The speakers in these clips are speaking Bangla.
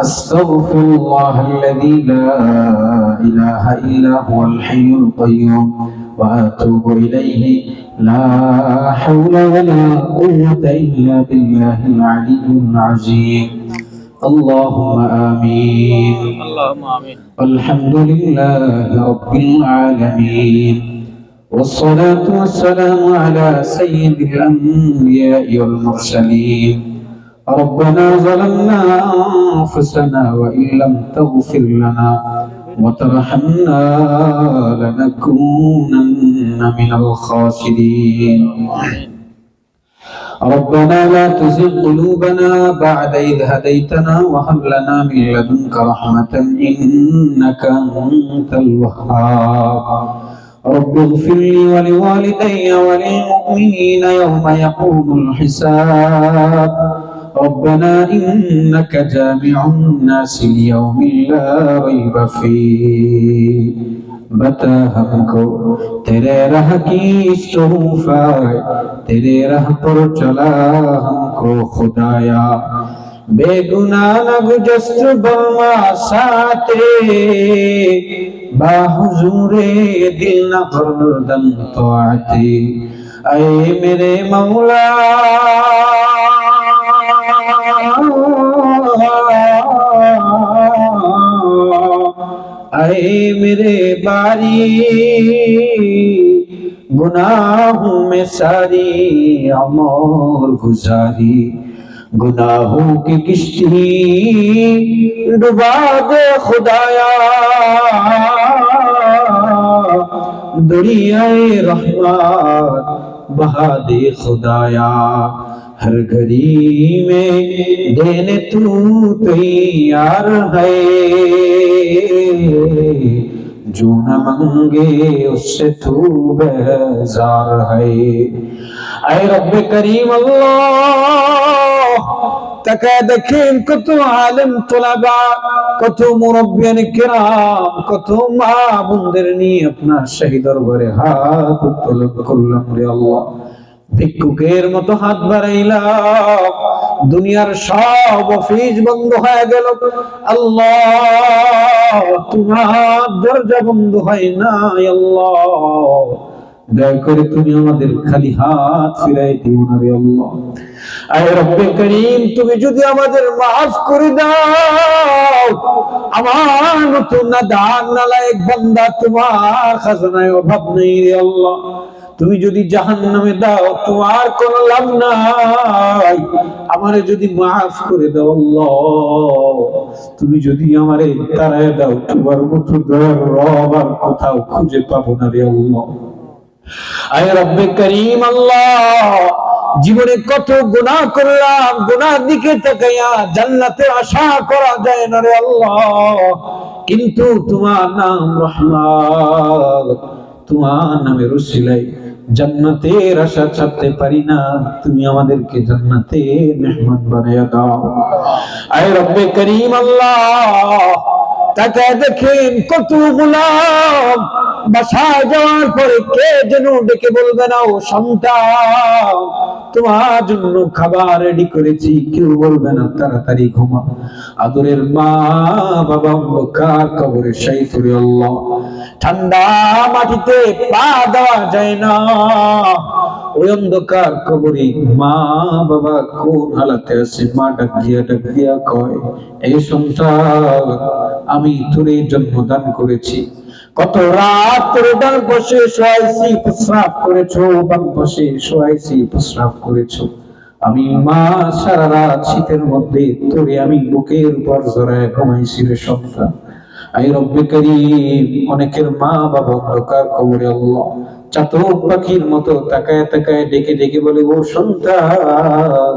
أستغفر الله الذي لا إله إلا هو الحي القيوم وأتوب إليه. لا حول ولا قوة إلا بالله العلي العظيم. اللهم آمين. اللهم آمين. الحمد لله رب العالمين. والصلاة والسلام على سيد الأنبياء والمرسلين. ربنا ظلمنا أنفسنا وإن لم تغفر لنا وترحمنا لنكونن من الخاسرين. ربنا لا تزغ قلوبنا بعد إذ هديتنا وهب لنا من لدنك رحمة إنك أنت الوهاب. رب اغفر لي ولوالدي وللمؤمنين يوم يقوم الحساب. ربنا إنك جامع الناس ليوم لا ريب فيه بتا ہم کو تیرے راہ کی صوف تیرے راہ پر چلا ہم کو न بے گناہ نہ گجست بما ساتے با حضور دل نہ قردن मेरे اے آئے میرے باری۔ گناہوں میں ساری امور گزاری۔ گناہوں کی کشتی ڈبا دے خدایا۔ دنیا رحمت بہا دے خدایا، ہر گھری میں دینے تو تیار ہے۔ جو نہ منگے اس سے تو بیزار ہے۔ اے رب کریم اللہ কত মা নিয়ে আপনার ভিক্ষুকের মতো হাত বাড়াইলাম, দুনিয়ার সব অফিস বন্ধ হয়ে গেল। আল্লাহ, তোমার দরজা বন্ধ হয় না আল্লাহ। দয়া করে তুমি আমাদের খালি হাত ফিরাই দিও না রে আল্লাহ। আয় রব্বে করিম, তুমি যদি আমাদের মাফ করে দাও, আমার মতো না দান না বান্দা তোমার খাজানায় অভাব নেই রে আল্লাহ। তুমি যদি জাহান নামে দাও, তোমার কোন লাভ নাই। আমারে যদি মাফ করে দাও আল্লাহ। তুমি যদি আমারে তারায় দাও, তোমার মতো দয়ার রব আর কোথাও খুঁজে পাবো না রে আল্লাহ। জীবনে কত গুনাহ করলাম গুনার দিকে তাকাইয়া জান্নাতে আশা করা যায় না রে আল্লাহ। কিন্তু তোমার নাম রহমান তোমার নামে রসিলাই জান্নাতের আশা ছাড়তে পারি না। তুমি আমাদেরকে জান্নাতে মেহমান বানাইয়া দাও। আয় রব্বে করিম আল্লাহ তাকায় দেখেন কত গোলাম। বাসায় যাওয়ার পরে কে যেন ডেকে বলবে না ও সন্তান, তোমার জন্য খাবার রেডি করেছি। কেউ বলবে, না, তাড়াতাড়ি ঘুমা আদরের মা, বাবা অন্ধকার কবরে সেই করে ঠান্ডা মাটিতে পা দেওয়া যায় না। ওই অন্ধকার কবরে। মা বাবা কোন হালাতে আছে? মা ডাক দিয়া ডাক দিয়া কয় এই সন্তান, আমি তোরে জন্মদান করেছি। কত রাত তোরে ডান বসে শোয়াইছি, প্রস্রাব করেছ বাম বসে শোয়াইছি, প্রস্রাব করেছ। আমি মা সারা রাত শীতের মধ্যে তোরে আমি বুকের উপর জড়ায় ঘুমাইছি রে সন্তান। আই রব্বে করিম, অনেকের মা বাবা অন্ধকার কবরে আল্লাহ। চাতক পাখির মতো তাকায় তাকায় ডেকে ডেকে বলে, ও সন্তান,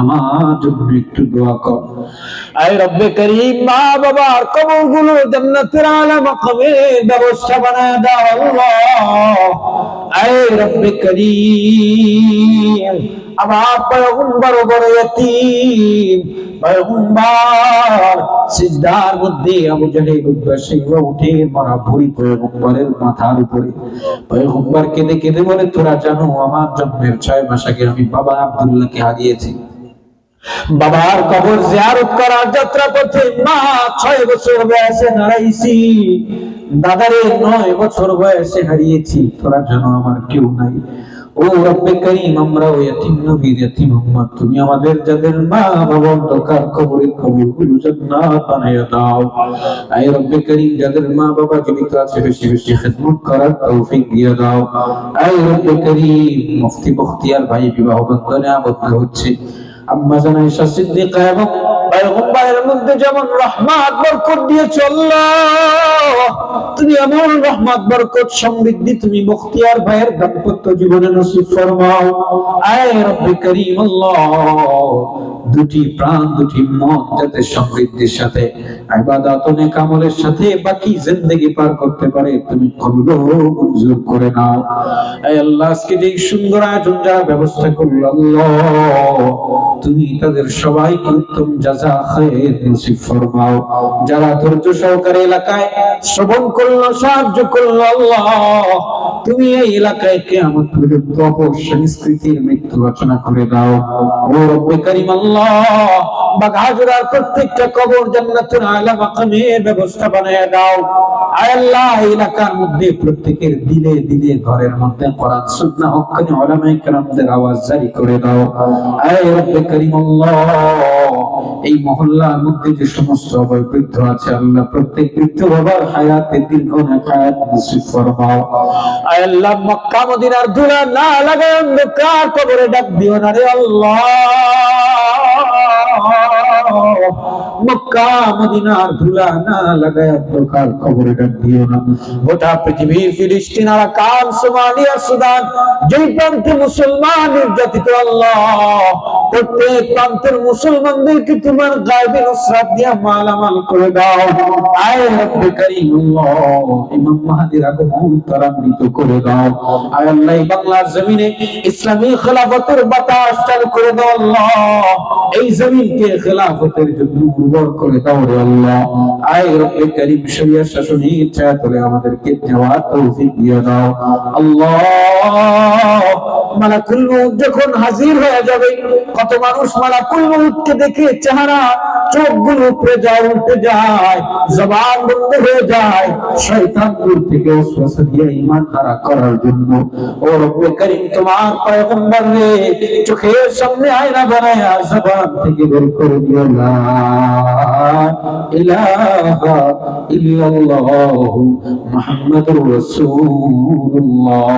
আমার জন্য একটু দোয়া কর। আয় রব্বে করিম, মা বাবার কবরগুলো জান্নাতের আলা মাকামের ব্যবস্থা বানায় দাও আয় রব্বে করিম পয়গম্বর বড় ইয়তীম পয়গম্বর সিজদার মধ্যে আবু জাহেল উঠে মারা পয়গম্বরের মাথার উপরে। পয়গম্বর কেঁদে কেঁদে বলে, তোরা জানো আমার জন্মের ছয় মাস আগে আমি বাবা আব্দুল্লাহকে হারিয়েছি। বাবার কবর জিয়ারত করার যাত্রা পথে মা ছয় বছর বয়সে হারাইছি দাদারে নয় বছর বয়সে হারিয়েছি। তোরা জানো আমার কেউ নাই। ও রব্বে করিম, আমরা নবীর তুমি আমাদের যাদের মা, বাবা, অন্ধকার কবরে জান্নাত দাও। আয় রব্বে করিম, যাদের মা, বাবা জীবিত আছে, বেশি বেশি খেদমত করার তৌফিক দিয়ে দাও। আয় রব্বে করিম, মুফতি বখতিয়ার ভাই বিবাহ বন্ধনে আবদ্ধ হচ্ছে। আম্মা জানা ঈশা সিদ্দিকা এবং পয়গম্বরের মধ্যে যেমন রহমত, বরকত দিয়ে আল্লাহ। তুমি এমন রহমত, বরকত, সমৃদ্ধি, তুমি মুখতিয়ার ভাইয়ের দাম্পত্য জীবনে নসিব ফরমাও। আয় রব্বে করিম আল্লাহ। দুটি প্রাণ, দুটি মন যাতে সমৃদ্ধির সাথে ইবাদত ও আমলের সাথে বাকি জিন্দেগি পার করতে পারে, তুমি ও মঞ্জুর করে নাও। আল্লাহ, আজকে যে সুন্দর আয়োজন যারা ব্যবস্থা করল তুমি তাদের সবাইকে উত্তম জাযা খায়ের নসিব ফরমাও। যারা ধৈর্য সহকারে এলাকায় শ্রবণ করল, সাহায্য করল, আল্লাহ, তুমি এই এলাকায় কিয়ামত পর্যন্ত অপসংস্কৃতির মৃত্যু রচনা করে দাও। ও রব্বে আল্লাহ প্রত্যেকটা কবর জান্নাতুল আলা মাকামের ব্যবস্থা বানিয়ে দাও। আল্লাহ, এলাকার মধ্যে প্রত্যেকের দিলে দিলে ঘরের মধ্যে কোরআন, সুন্নাহ হক্কানি ওলামায়ে কেরামদের আওয়াজ জারি করে দাও। আয় রব্বে আল্লাহ এই মহল্লার মধ্যে যে সমস্ত অবয় বৃদ্ধ আছে, আল্লাহ প্রত্যেক বৃদ্ধ বাবার হায়াতে দীর্ঘ হায়াত নসিব ফরমাও। আল্লাহ, মক্কা, মদিনার ধুলা না লাগায় অন্ধকার কবরে ডাক দিও না রে আল্লাহ। মুসলমানদেরকে তোমার মালামাল করে দাও। ত্বরান্বিত করে দাও। আয় বাংলার জমিনে ইসলামী খেলাফতের বাতাস চালু করে দাও এই জমিনকে খেলাফতের জন্য উর্বর করে দাও আল্লাহ আয় রব্বে করিম শরিয়া শাসনের ইচ্ছা করে আমাদেরকে দেওয়া তৌফিক দিয়ে দাও আল্লাহ মালাকুল মউত যখন হাজির হয়ে যাবে, কত মানুষ মালাকুল মউতকে দেখে চেহারা চোখগুলো উপরে যায়, উঠে যায়, জবান বন্ধ হয়ে যায়। শয়তান দূর থেকে ওসওয়াসা দিয়ে ঈমান হারা করার জন্য। ও রব্বে করিম, তোমার পয়গম্বর রে চোখের সামনে আয়না বানায়া জবান থেকে বের করে দিও লা ইলাহা ইল্লাল্লাহু মুহাম্মাদুর রাসূলুল্লাহ।